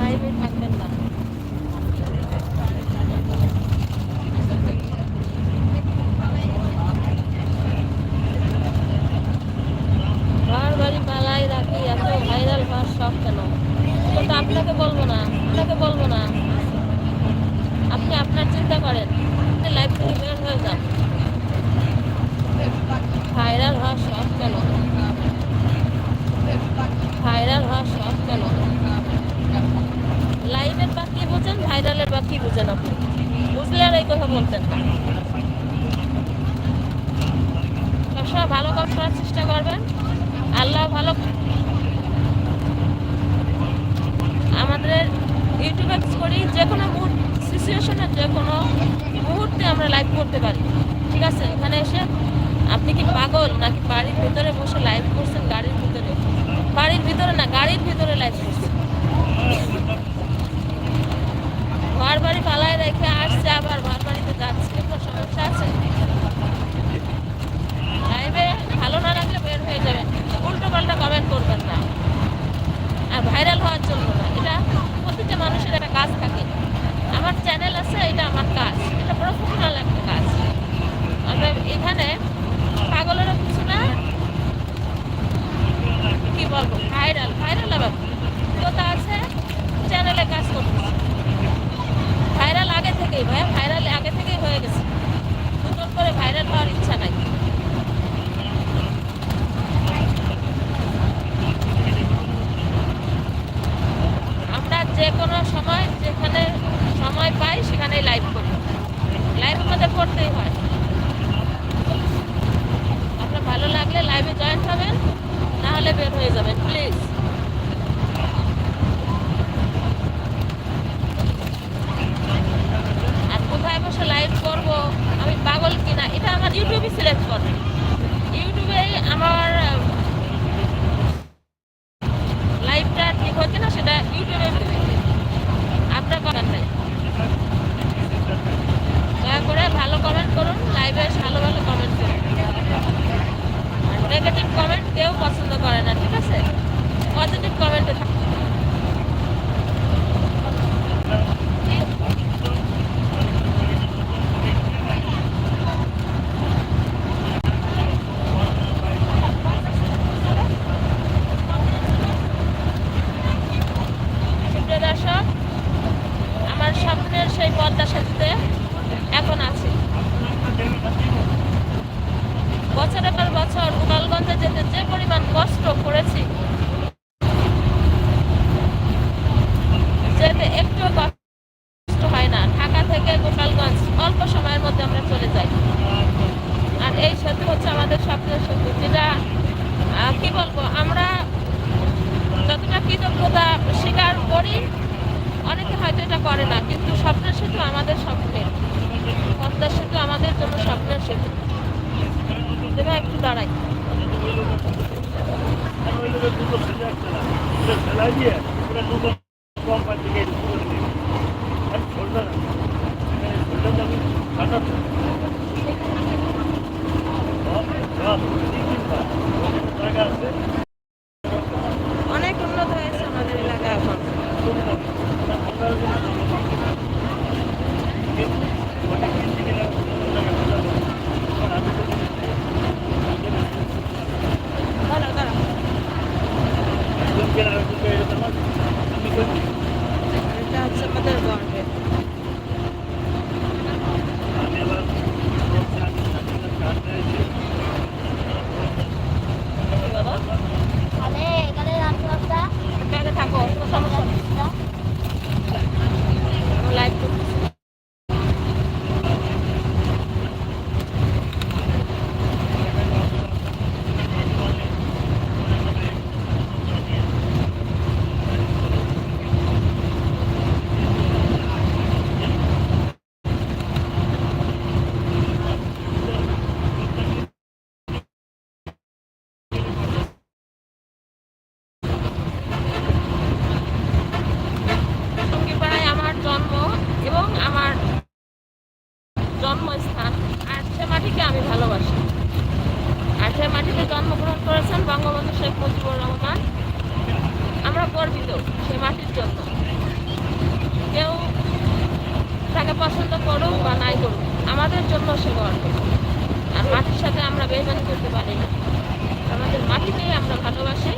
লাইভে থাকবেন না। পালাই রাখি ভাইরাল হওয়ার কেন? আপনাকে না আপনাকে না। আপনি আপনার চিন্তা করেন হয়ে যান। ভাইরাল হওয়ার শখ কেন ভাইরাল হওয়ার শখ কেন লাইভের বা কি বুঝেন ভাইরালের বা কি বুঝেন আপনি। বুঝলে আর এই কথা বলতেন না। ভালো কাজ করার চেষ্টা করবেন। আল্লাহ ভালো আমাদের ইউটিউবে করি, যে কোনো মুহূর্ত সিচুয়েশনে যে কোনো মুহূর্তে আমরা লাইভ করতে পারি। ঠিক আছে? এখানে এসে আপনি কি পাগল নাকি বাড়ির ভিতরে বসে লাইভ করছেন, গাড়ির ভিতরে? বাড়ির ভিতরে না, গাড়ির ভিতরে লাইভ করছেন। ঘর বাড়ি পালায় রেখে আসছে, আবার ঘর বাড়িতে যাচ্ছে। কোনো সমস্যা আছে? লাইভে ভালো না লাগলে বের হয়ে যাবেন। উল্টো পাল্টা কমেন্ট করবেন না। আর ভাইরাল হওয়ার জন্য না। এটা প্রতিটা মানুষের একটা কাজ থাকে আমার চ্যানেল আছে এটা আমার কাজ এটা প্রফেশনাল একটা কাজ অতএব এখানে পাগলেরও কিছু না কি বলব ভাইরাল ভাইরাল আবার কথা আছে চ্যানেলে কাজ করতেছে ভাইরাল আগে থেকেই ভাই ভাইরাল আগে থেকেই হয়ে গেছে নতুন করে ভাইরাল হওয়ার ইচ্ছা নাই আমরা যে কোনো সময় যেখানে সময় পাই সেখানেই লাইভ করি লাইভ আমাদের করতেই হয়। আপনার ভালো লাগলে লাইভে জয়েন হবেন নাহলে বের হয়ে যাবেন প্লিজ আর কোথায় বসে লাইভ করব? আমি পাগল কিনা? এটা আমার ইউটিউবে সিলেক্ট করবে ইউটিউবে আমার লাইভটা ঠিক হচ্ছে না সেটা ইউটিউবে দেবে। আপনার করার নেই দয়া করে ভালো কমেন্ট করুন লাইভে ভালো ভালো কমেন্ট করুন নেগেটিভ কমেন্ট কেউ পছন্দ করে না ঠিক আছে পজিটিভ কমেন্টে থাকুন সুপ্রিয় দর্শক আমার স্বপ্নের সেই পদ্মা সেতুতে এখন আছি বছরের পর বছর গোপালগঞ্জে যেতে যে পরিমাণ কষ্ট করেছি যেতে একটু কষ্ট হয় না। ঢাকা থেকে গোপালগঞ্জ, অল্প সময়ের মধ্যে আমরা চলে যাই। আর এই সেতু হচ্ছে আমাদের স্বপ্নের সেতু যেটা কি বলব, আমরা যতটা কৃতজ্ঞতা স্বীকার করি, অনেকে হয়তো এটা করে না, কিন্তু স্বপ্নের সেতু আমাদের স্বপ্নের। পদ্মা সেতু আমাদের জন্য স্বপ্নের সেতু। দেবে একটু দাঁড়াই। অনেক জন্মস্থান। আর্থে মাটিকে আমি ভালোবাসি। আর্থে মাটিতে জন্মগ্রহণ করেছেন বঙ্গবন্ধু শেখ মুজিবুর রহমান। আমরা গর্বিত সে মাটির জন্য। কেউ তাকে পছন্দ করুক বা নাই করুক, আমাদের জন্য সে গর্ব। আর মাটির সাথে আমরা বেমানি করতে পারি না। আমাদের মাটিকেই আমরা ভালোবাসি।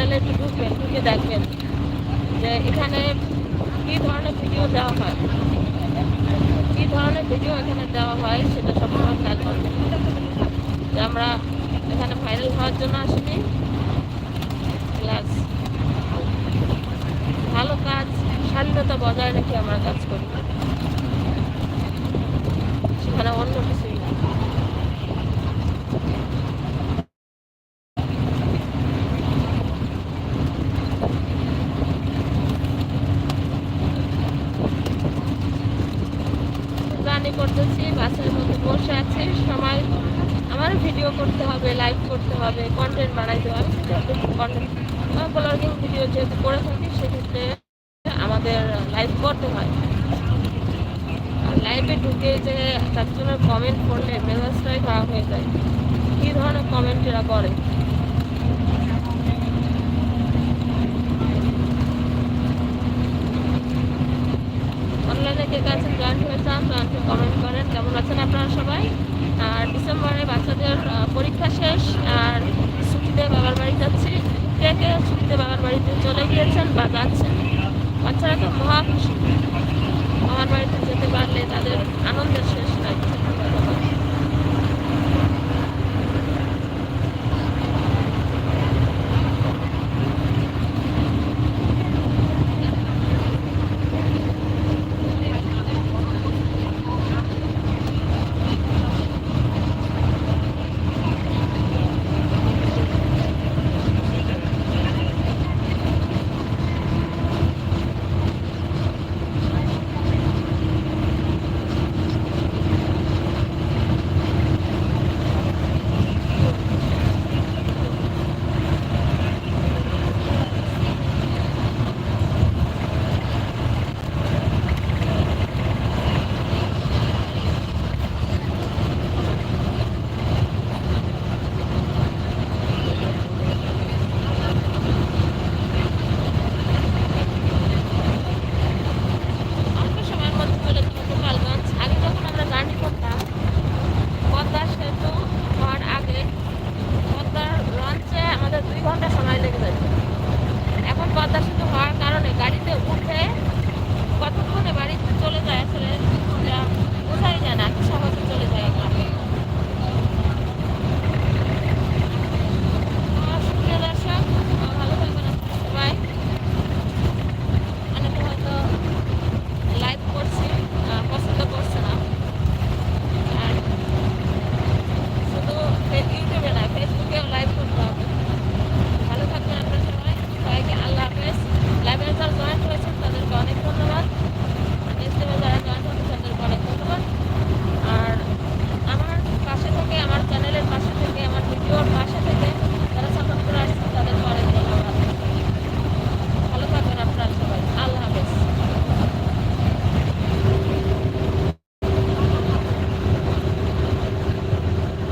চ্যানেলে একটু ঢুকবেন ঢুকে দেখবেন যে এখানে কী ধরনের ভিডিও দেওয়া হয়, কী ধরনের ভিডিও এখানে দেওয়া হয় সেটা সবসময় খেয়াল করবেন যে আমরা এখানে ভাইরাল হওয়ার জন্য আসিনি। প্লাস ভালো কাজ, শালীনতা বজায় রেখে আমরা কাজ করি। সেখানে অন্য কিছুই না জার্নি করতেছি বাসের মধ্যে বসে আছি সময় আমার ভিডিও করতে হবে লাইভ করতে হবে কন্টেন্ট বানাইতে হবে কন্টেন্ট ব্লগিং ভিডিও যেহেতু করে থাকি, সেক্ষেত্রে আমাদের লাইভ করতে হয়। আর লাইভে ঢুকে যে তার জন্য কমেন্ট করলে মেজাজটাই খারাপ হয়ে যায়। কী ধরনের কমেন্ট এরা করে? অনলাইনে কে কাছে জয়েন হয়ে চান জয়েন্টে কমেন্ট করেন। কেমন আছেন আপনারা সবাই? আর ডিসেম্বরে বাচ্চাদের পরীক্ষা শেষ আর ছুটিতে বাবার বাড়ি যাচ্ছি। কে কে ছুটিতে বাবার বাড়িতে চলে গিয়েছেন বা যাচ্ছেন? বাচ্চারা তো মহা